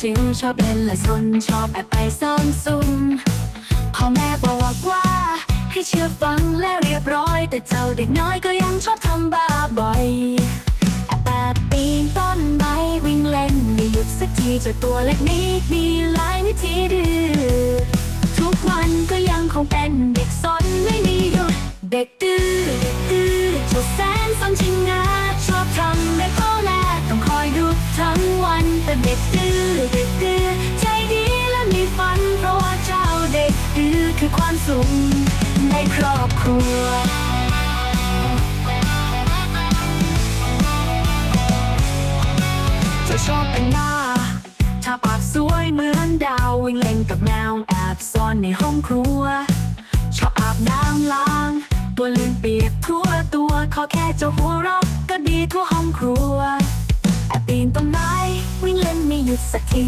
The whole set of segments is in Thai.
ชิวชอบเล่นและซนชอบแอบไปซ่อนซุ่มพ่อแม่บอกว่าให้เชื่อฟังและเรียบร้อย แต่เจ้าเด็กน้อยก็ยังชอบทำบ้าบ่อยแอบแอบปีนต้นไม้วิ่งเล่นไม่หยุดสักทีเจ้าตัวเล็กนี้มีหลายวิธีดื้อทุกวันก็ยังคงเป็นเด็กซนไม่มีหยุดเด็กดื้อเด็กดื้อเจ้าแส ด็กดื้อเด็กดื้อใจดีและมีฝัน เพราะว่าเจ้าเด็กดื้อคือความสุขในครอบครัว จะชอบเป็นหน้า ถ้าปากสวยเหมือนดาว วิ่งเล่นกับแมวแอบซ่อนในห้องครัว ชอบอาบน้ำล้าง ตัวลื่นเปียกทั่วตัวขอแค่เจ้าหัวเราะก็ดี สักที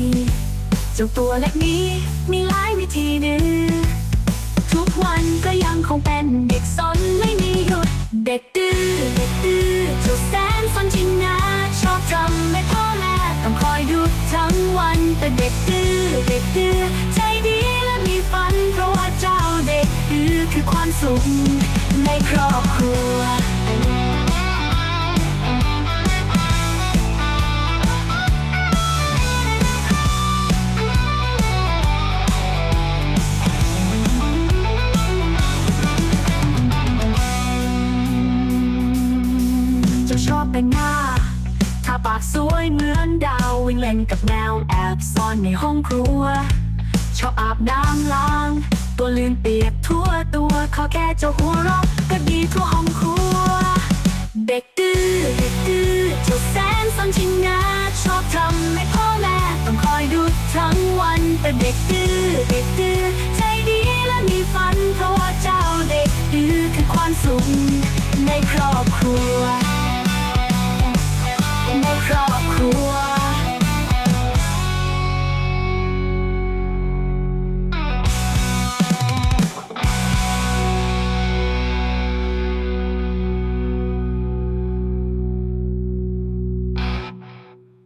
เจ้าตัวเล็กนี้มีหลายวิธีดื้อทุกวันก็ยังคงเป็นเด็กซนไม่มีหยุด เด็กดื้อเด็กดื้อเจ้าแสนซนจริงนะ ชอบทำให้พ่อแม่ต้องคอยดูทั้งวันแต่เด็กดื้อเด็กดื้อใจดีและมีฝัน เพราะว่าเจ้าเด็กดื้อคือความสุขในครอบครัว เป็นหน้า ถ้าปากสวยเหมือนดาววิ่งเล่นกับแมวแอบซ่อนในห้องครัว ชอบอาบน้ำล้าง ตัวลื่นเปียกทั่วตัวขอแค่เจ้าหัวเราะก็ดีทั่วห้องครัว เด็กดื้อเด็กดื้อเจ้าแสนสนจริงนะชอบทำให้พ่อแม่ต้องคอยดูทั้งวันแต่เด็กดื้อเด็กดื้อใจดีและมีฝันเพราะว่าเจ้าเด็กดื้อคือความสุขในครอบครัว